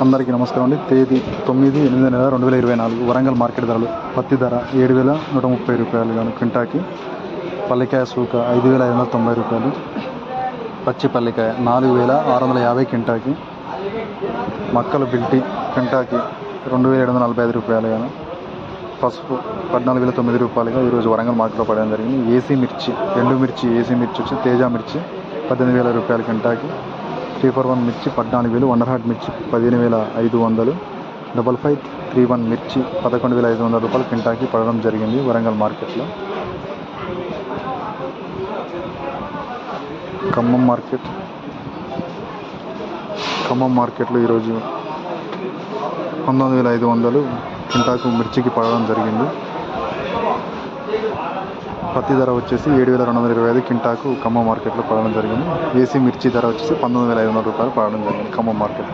అందరికీ నమస్కారం అండి. తేదీ తొమ్మిది ఎనిమిది నెల రెండు వేల ఇరవై నాలుగు. వరంగల్ మార్కెట్ ధరలు. పత్తి ధర ఏడు వేల నూట ముప్పై రూపాయలు గాను క్వింటాకి. పల్లికాయ సూక ఐదు వేల ఐదు వందల తొంభై రూపాయలు. పచ్చి పల్లికాయ నాలుగు వేల ఆరు వందల యాభై క్వింటాకి. మక్కలు బిల్టీ క్వింటాకి రెండు వేల ఏడు వందల నలభై ఐదు రూపాయలు గాను. పసుపు పద్నాలుగు వేల తొమ్మిది రూపాయలుగా ఈరోజు వరంగల్ మార్కెట్లో పడడం జరిగింది. ఏసీ మిర్చి ఎండు మిర్చి ఏసీ మిర్చి వచ్చి తేజ మిర్చి పద్దెనిమిది వేల రూపాయల క్వింటాకి. త్రీ ఫోర్ వన్ మిర్చి పద్నాలుగు వేలు. వండర్ హార్ట్ మిర్చి పదిహేను వేల ఐదు వందలు. డబల్ ఫైవ్ త్రీ వన్ మిర్చి పదకొండు వేల ఐదు వందల రూపాయలు కింటాకి పడడం జరిగింది వరంగల్ మార్కెట్లో. ఖమ్మం మార్కెట్. ఖమ్మం మార్కెట్లో ఈరోజు పంతొమ్మిది వేల ఐదు వందలు కింటాకు మిర్చికి పడడం జరిగింది. పత్తి ధర వచ్చేసి ఏడు వేల రెండు వందల ఇరవై ఐదు కింటాకు ఖమ్మం మార్కెట్లో పడడం జరిగింది. ఏసీ మిర్చి ధర వచ్చేసి పంతొమ్మిది వేల ఐదు వందల రూపాయలు పడడం జరిగింది ఖమ్మం మార్కెట్